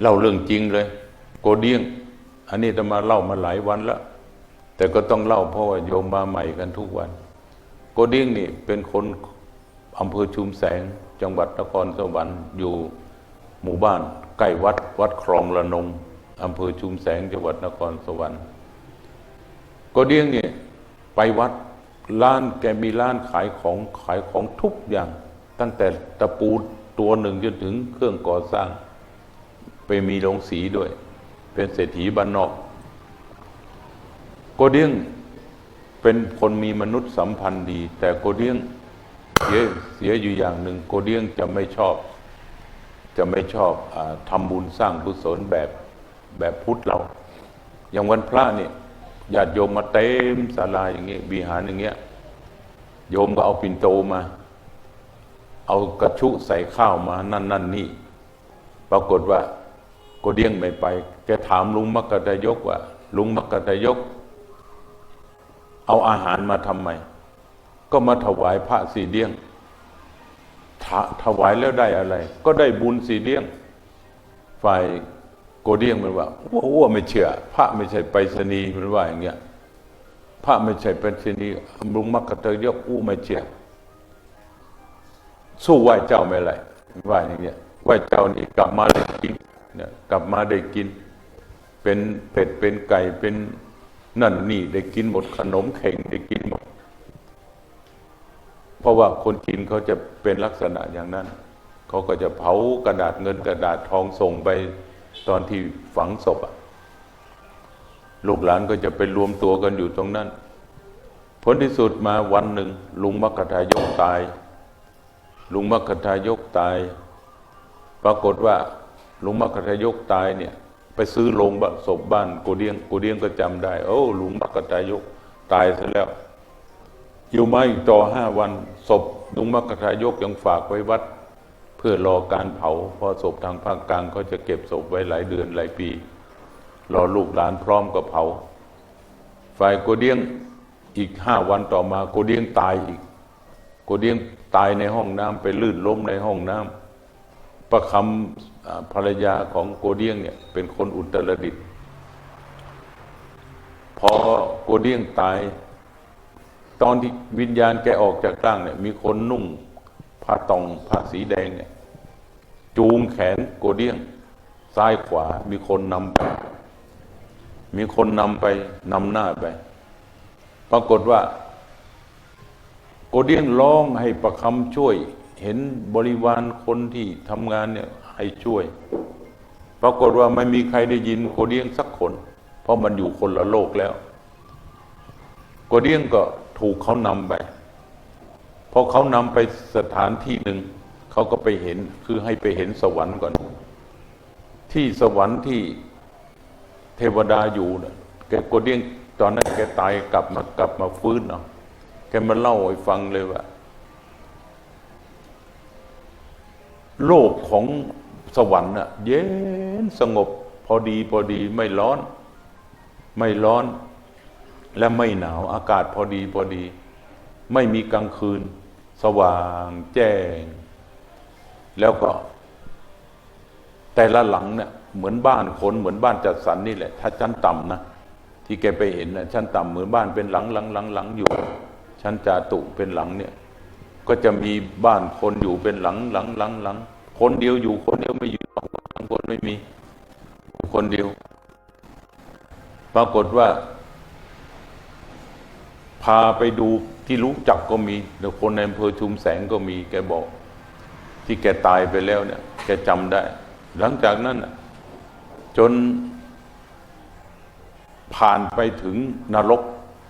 เล่าเรื่องจริงเลย โกเดี้ยง อันนี้จะมาเล่ามาหลายวันแล้วแต่ก็ต้องเล่าเพราะว่าโยมมาใหม่กันทุกวัน โกเดี้ยงนี่เป็นคนอำเภอชุมแสง จังหวัดนครสวรรค์อยู่หมู่บ้านใกล้วัดวัดคลองละนงอำเภอชุมแสงจังหวัดนครสวรรค์โกเดี้ยงนี่ไปวัดร้านแกมีร้านขายของขายของทุกอย่าง ตั้งแต่ตะปูตัวหนึ่งจนถึงเครื่องก่อสร้าง ไปมีโรงสีด้วย เป็นเศรษฐีบ้านนอก โกเดี้ยงเป็นคนมีมนุษย์สัมพันธ์ดี แต่โกเดี้ยงเสียเสียอยู่อย่างหนึ่งโกเดี้ยงจะไม่ชอบ จะไม่ชอบอาทำบุญสร้างกุศลแบบแบบพุทธเรา อย่างวันพระเนี่ยญาติโยมมาเต็มศาลาอย่างเงี้ยวิหารอย่างเงี้ยโยมก็เอาปิ่นโตมา เอากระชุใส่ข้าวมานั่นนั่นนี่ ปรากฏว่า กเดี้ยงไม่ไป แกถามลุงมักกะทายกว่า ลุงมักกะทายก เอาอาหารมาทำไม ก็มาถวายพระสีเดี้ยงถถวายแล้วได้อะไร ก็ได้บุญสีเดี้ยง ฝ่ายโกเดี้ยงมันว่าว่าอ้วไม่เชื่อ พระไม่ใช่ไปรษณีมันว่าอย่างเงี้ย พระไม่ใช่ไปรษณีลุงมักกะทายกอู้ไม่เชื่อสู้ไหวเจ้าไม่ไรไหวอย่างเงี้ยไหวเจ้านี่กลับมาได้กิน เนี่ยกลับมาได้กิน เป็นเป็ดเป็นไก่เป็นนั่นนี่ได้กินหมดขนมเข่งได้กินหมด เพราะว่าคนจีนเขาจะเป็นลักษณะอย่างนั้น เขาก็จะเผากระดาษเงินกระดาษทองส่งไปตอนที่ฝังศพอะลูกหลานก็จะไปรวมตัวกันอยู่ตรงนั้น ผลที่สุดมาวันหนึ่ง ลุงมักกะทายกตาย ลุงมัคคทายกตาย ปรากฏว่า หลุงมัคคทายกตายเนี่ย ไปซื้อโรงศพบ้านกูเดียงกูเดียงก็จำได้ โอ้หลุงมัคคทายกตายซะแล้ว อยู่มาอีกต่อห้าวันศพลุงมัคคทายกยังฝากไว้วัด เพื่อรอการเผาเพราะศพทางภาคกลางเขาจะเก็บศพไว้หลายเดือนหลายปี รอลูกหลานพร้อมกับเผา ฝ่ายโกเดียงอีกห้าวันต่อมาโกเดียงตายอีกโกเดียงตายในห้องน้ำไปลื่นล้มในห้องน้ำประคำ ภรรยาของโกเดียงเนี่ยเป็นคนอุตรดิตพอโกเดียงตาย ตอนที่วิญญาณแกออกจากร่างเนี่ยมีคนนุ่งผ้าตองผ้าสีแดงเนี่ยจูงแขนโกเดียง ซ้ายขวามีคนนำไป มีคนนำไปนำหน้าไป ปรากฏว่า โกเดียงร้องให้ประคำช่วย เห็นบริวารคนที่ทำงานเนี่ย ให้ช่วย ปรากฏว่าไม่มีใครได้ยินโกเดียงสักคน เพราะมันอยู่คนละโลกแล้วโกเดียงก็ถูกเขานำไปพอเขานำไปสถานที่หนึ่งเขาก็ไปเห็นคือให้ไปเห็นสวรรค์ก่อน ที่สวรรค์ที่เทวดาอยู่นะแกโกเดียงตอนนั้นแกตายกลับมากลับมาฟื้นเนาะแกมาเล่าให้ฟังเลยว่า โลกของ สวรรค์น่ะเย็นสงบพอดีพอดีไม่ร้อน ไม่ร้อน และไม่หนาวอากาศพอดีพอดี ไม่มีกลางคืน สว่างแจ้ง แล้วก็ แต่ละหลังเนี่ยเหมือนบ้านคนเหมือนบ้านจัดสรรนี่แหละ ถ้าชั้นต่ำนะที่แกไปเห็นนะชั้นต่ำเหมือนบ้านเป็นหลังหลังหลังหลังอยู่ ชั้นจาตุเป็นหลังเนี่ย ก็จะมีบ้านคนอยู่เป็นหลังหลังหลังหลัง คนเดียวอยู่คนเดียวไม่อยู่สองคนคนไม่มีคนเดียว ปรากฏว่า พาไปดูที่รู้จักก็มีแต่คนในอำเภอชุมแสงก็มี แกบอก ที่แกตายไปแล้วเนี่ย แกจำได้ หลังจากนั้นจนผ่านไปถึงนรก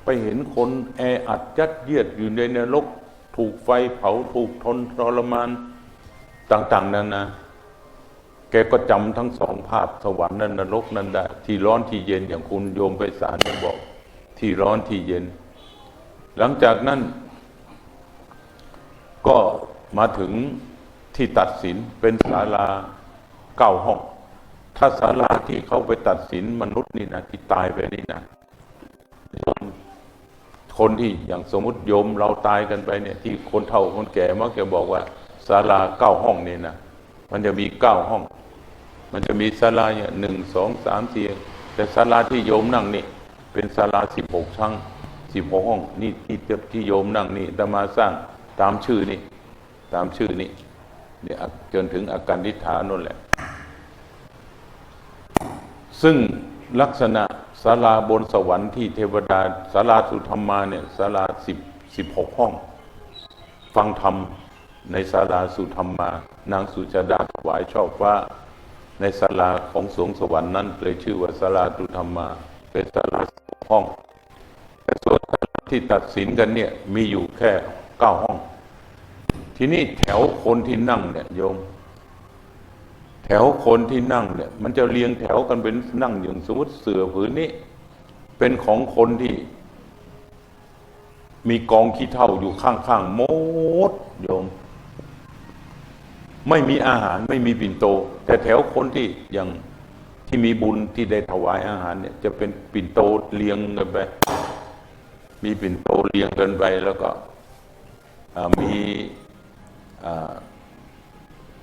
ไปเห็นคนแออัดยัดเยียดอยู่ในนรก ถูกไฟเผาถูกทนทรมาน ต่าง ๆ นั้นนะ แกก็จำทั้งสองภาพสวรรค์นั้นนรกนั้นได้ ที่ร้อนที่เย็นอย่างคุณโยมไปสารบอก ที่ร้อนที่เย็น หลังจากนั้น ก็มาถึงที่ตัดสินเป็นศาลาเก้าห้อง ถ้าศาลาที่เขาไปตัดสินมนุษย์นี่นะที่ตายไปนี่นะคนที่อย่างสมมติโยมเราตายกันไปเนี่ย ที่คนเฒ่าคนแก่มักจะบอกว่า ศาลาเก้าห้องนี่นะมันจะมีเก้าห้อง มันจะมีศาลาเนี่ยหนึ่งสองสามสี่แต่ศาลาที่โยมนั่งนี่ เป็นศาลาสิบหกชั้งสิบหกห้อง นี่ที่ที่โยมนั่งนี่ตมาสร้างตามชื่อนี่ ตามชื่อนี่เนี่ยจนถึงอาการนิฐานนั่นแหละ ซึ่งลักษณะศาลาบนสวรรค์ที่เทวดาศาลาสุธรรมาเนี่ยศาลาสิบสิบหกห้อง ฟังธรรม ในศาลาสุธรรมา นางสุชาดาถวายชอบว่า ในศาลาของสวงสวรรค์นั้นเลยชื่อว่าศาลาสุธรรมา เป็นศาลาหกห้องแต่ส่วนที่ตัดสินกันเนี่ยมีอยู่แค่เก้าห้อง ทีนี้แถวคนที่นั่งเนี่ยโยม แถวคนที่นั่งเนี่ย มันจะเรียงแถวกันเป็นนั่งอย่างสมมติเสือผืนนี้ เป็นของคนที่มีกองขี้เท่าอยู่ข้างๆโมดโยม ไม่มีอาหารไม่มีปิ่นโต แต่แถวคนที่อย่างที่มีบุญที่ได้ถวายอาหารเนี่ยจะเป็นปิ่นโตเรียงกันไป มีปิ่นโตเรียงกันไปแล้วก็มี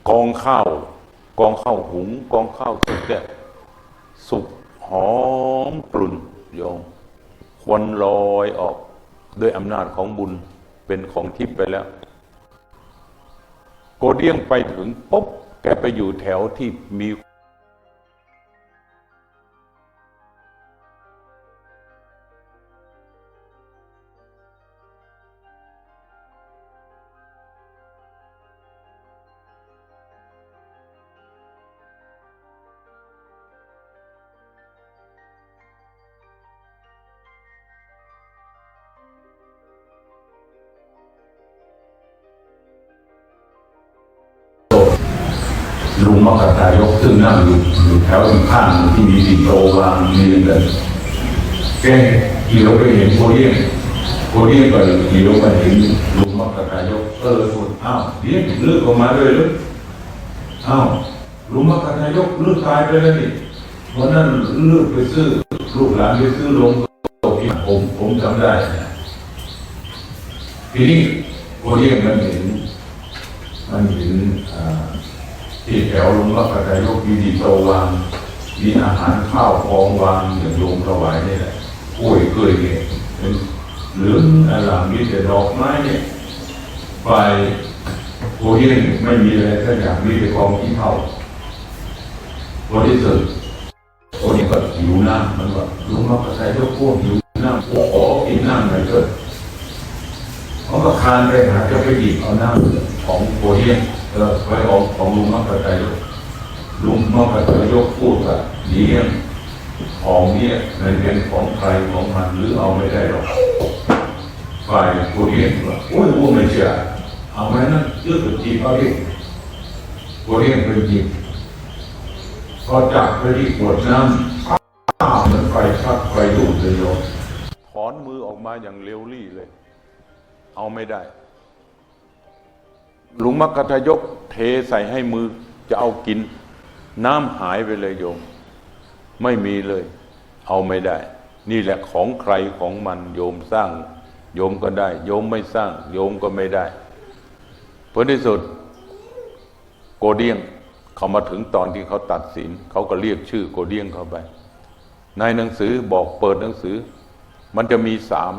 กองข้าว กองข้าวหุง กองข้าวสุกเนี่ยสุกหอมกลุ่นโยมควันลอยออกด้วยอำนาจของบุญเป็นของทิพย์ไปแล้ว โกเดียงไปถึงปุ๊บแกไปอยู่แถวที่มี ลุงมกตายกซึ่งนั่งอยู่อยู่แถวข้างที่มีสิงโตวางเรียงกันแกเลี้ยวไปเห็นโคเดียนโคเดียนก็เลี้ยวไปเห็นลุงมกตายกเออสุดอ้าวเลี้ยงเลือกออกมาเลยหรืออ้าวลุงมกตายกเลือกตายไปแล้วนี่วันนั้นเลือกไปซื้อลูกหลานไปซื้อลงตกอีกผมผมจำได้ทีนี้โคเดียนมันเห็นมันเห็นอ่า ที่แถวลุงรับประทายกมีดีโตวางมีอาหารข้าวของวางอย่างโยมถวายนี่แหละกล้วยเกยเนี่ยเป็นหลืออลามมีแต่ดอกไม้เนี่ยไฟโอเฮียนไม่มีอะไรสักอย่างมีแต่กองขี้เถ้าวันที่สุดโอนี่ก็หิวน้ำมันว่าลุงรับประทายกพวกหิวน้ำโอ้ขอกินน้ำหน่อยเถิดเขาก็คานไปหาจะไปหยิบเอาน้ำของโพเดียม เออไว้ของของลุงมักกะไตยกลุงมักกะไตยกพูดว่าเดียของเนี่ยมันเป็นของใครของมันหรือเอาไม่ได้หรอกฝ่ายโพเดียมว่าโอ้ยว่าไม่เชื่อเอาไว้นั่นเลือกจีบเอาดิโพเดียมเป็นจีบพอจับไปที่ขวดน้ำอ้าวเหมือนไฟชักไฟดูดเลยโยถอนมือออกมาอย่างเร็วรี่เลย เอาไม่ได้ ลุงมักกะทยกเทใส่ให้มือจะเอากิน น้ำหายไปเลยโยม ไม่มีเลย เอาไม่ได้ นี่แหละของใครของมันโยมสร้าง โยมก็ได้ โยมไม่สร้าง โยมก็ไม่ได้ผลที่สุด โกเดียงเขามาถึงตอนที่เขาตัดสิน เขาก็เรียกชื่อโกเดียงเข้าไป ในหนังสือบอกเปิดหนังสือ มันจะมีสาม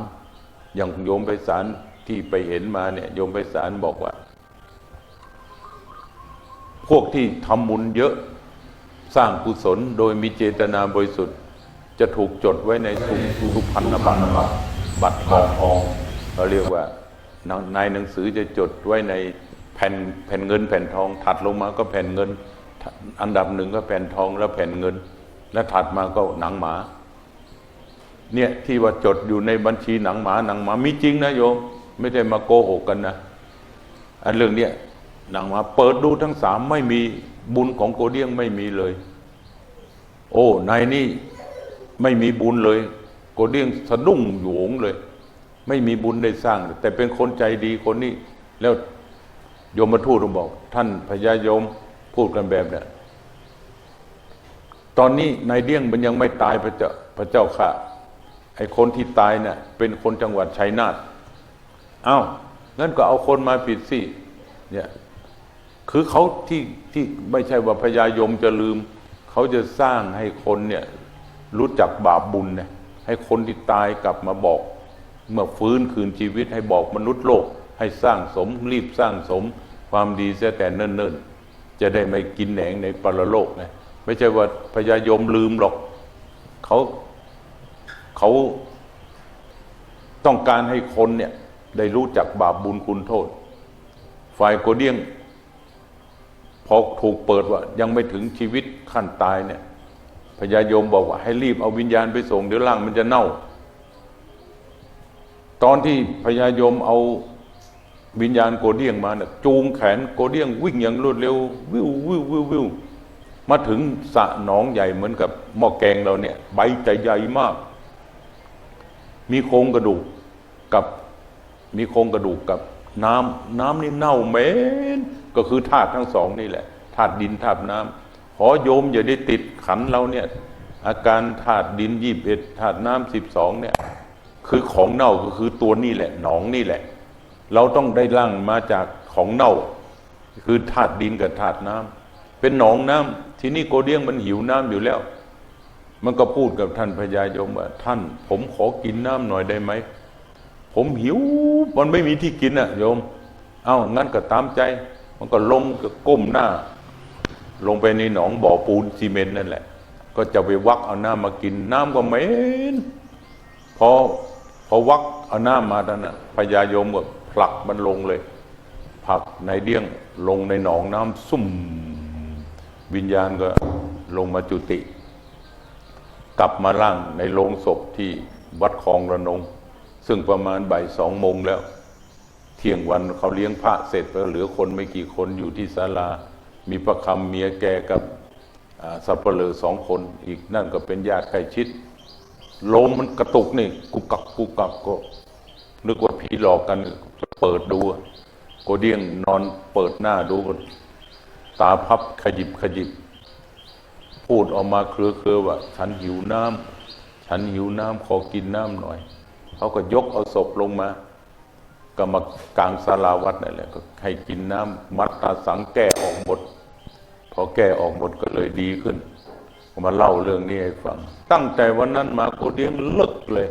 อย่างโยมไปสารที่ไปเห็นมาเนี่ยโยมไปสารบอกว่า พวกที่ทำบุญเยอะสร้างกุศลโดยมีเจตนาบริสุทธิ์ จะถูกจดไว้ในสุสุพรรณบัตรบัตรทองทองเราเรียกว่าในหนังสือจะจดไว้ในแผ่นแผ่นเงินแผ่นทอง ถัดลงมาก็แผ่นเงิน อันดับหนึ่งก็แผ่นทองแล้วแผ่นเงิน และถัดมาก็หนังหมาเนี่ยที่ว่าจดอยู่ในบัญชีหนังหมาหนังหมามีจริงนะโยม ไม่ได้มาโกหกกันนะอันเรื่องเนี้ย นังมาเปิดดูทั้งสามไม่มีบุญของโกเดียงไม่มีเลย โอ้ในนี่ไม่มีบุญเลย โกเดียงสะดุ้งโหยงเลย ไม่มีบุญได้สร้าง แต่เป็นคนใจดีคนนี้ แล้วโยมมาทูตบอก ท่านพญายมพูดกันแบบเนี้ยตอนนี้นายเดี้ยงมันยังไม่ตายพระเจ้าพระเจ้าค่ะไอ้คนที่ตายเนี่ยเป็นคนจังหวัดชัยนาทอ้าวงั้นก็เอาคนมาผิดสิเนี่ย คือเขาที่ที่ไม่ใช่ว่าพญายมจะลืม เขาจะสร้างให้คนเนี่ยรู้จักบาปบุญเนี่ยให้คนที่ตายกลับมาบอก เมื่อฟื้นคืนชีวิตให้บอกมนุษย์โลก ให้สร้างสมรีบสร้างสมความดีเสียแต่เนิ่นๆ จะได้ไม่กินแหนงในปรโลกนะไม่ใช่ว่าพญายมลืมหรอกเขาเขาต้องการให้คนเนี่ยได้รู้จักบาปบุญคุณโทษ ฝ่ายโกเดียง พอถูกเปิดว่า ยังไม่ถึงชีวิตขั้นตายเนี่ยพญายมบอกว่า ให้รีบเอาวิญญาณไปส่งเดี๋ยวร่างมันจะเน่า ตอนที่พญายมเอาวิญญาณโกเดียงมาเนี่ยจูงแขนโกเดียงวิ่งอย่างรวดเร็ว วิววิววิววิวมาถึงสะหนองใหญ่เหมือนกับหม้อแกงเราเนี่ย ใบจใหญ่มาก มีโครงกระดูกกับ มีโครงกระดูกกับ น้ำน้ำนี่เน่าเหม็น ก็คือธาตุทั้งสองนี่แหละธาตุดินธาตุน้ำขอโยมอย่าได้ติดขันเราเนี่ยอาการธาตุดินยี่บเอ็ดธาตุน้ำสิบสองเนี่ยคือของเน่าก็คือตัวนี่แหละ หนองนี่แหละ เราต้องได้ร่างมาจากของเน่า คือธาตุดินกับธาตุน้ำเป็นหนองน้ำที่นี่โกเดียงมันหิวน้ำอยู่แล้ว มันก็พูดกับท่านพญายมว่าท่าน ผมขอกินน้ำหน่อยได้ไหมผมหิว มันไม่มีที่กินอะโยม เอ้างั้นก็ตามใจ มันก็ลงก็ก้มหน้า ลงไปในหนองบ่อปูนซีเมนต์นั่นแหละ ก็จะไปวักเอาน้ำมากินน้ำก็เหม็นพอพอวักเอาน้ำมาท่านน่ะพญายมก็ผลักมันลงเลยผลักในเดี้ยงลงในหนองน้ำซุ่ม วิญญาณก็ลงมาจุติ กลับมาร่างในโรงศพที่วัดคลองระนง ซึ่งประมาณบ่ายสองโมงแล้ว ที่ยงวันเขาเลี้ยงพระเสร็จแล้วเหลือคนไม่กี่คนอยู่ที่ศาลา มีพระคำเมียแกกับสับเปลือสองคน อีกนั่นก็เป็นญาติใกล้ชิดลมมันกระตุกนี่กุกกักกุกกักก็นึกว่าผีหลอกกันเปิดดูอะโกเดียงนอนเปิดหน้าดูตาพับขยิบขยิบ พูดออกมาเครือเครือว่า ฉันหิวน้ำฉันหิวน้ำขอกินน้ำหน่อย เขาก็ยกเอาศพลงมา ก็มากลางศาลาวัดนั่นแหละก็ให้กินน้ำมัดตาสังแก้ออกหมด พอแก้ออกหมดก็เลยดีขึ้นมาเล่าเรื่องนี้ให้ฟัง ตั้งแต่วันนั้นมาโกเดียงเลิกเลย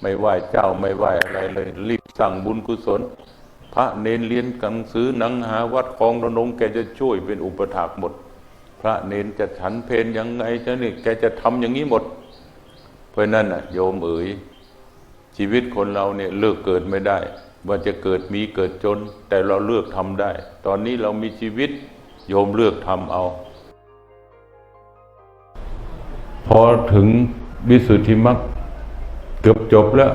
ไม่ไหว้เจ้าไม่ไหว้อะไรเลย รีบสั่งบุญกุศล พระเนนเรียนหนังสือหนังหาวัดของระนงแกจะช่วยเป็นอุปถากหมด พระเนนจะฉันเพนยังไงจะนี่แกจะทำอย่างนี้หมด เพราะนั่นน่ะโยมเอ๋ยชีวิตคนเราเนี่ยเลือกเกิดไม่ได้ ว่าจะเกิดมีเกิดจน แต่เราเลือกทำได้ ตอนนี้เรามีชีวิตโยมเลือกทำเอา พอถึงวิสุทธิมรรคเกือบจบแล้ว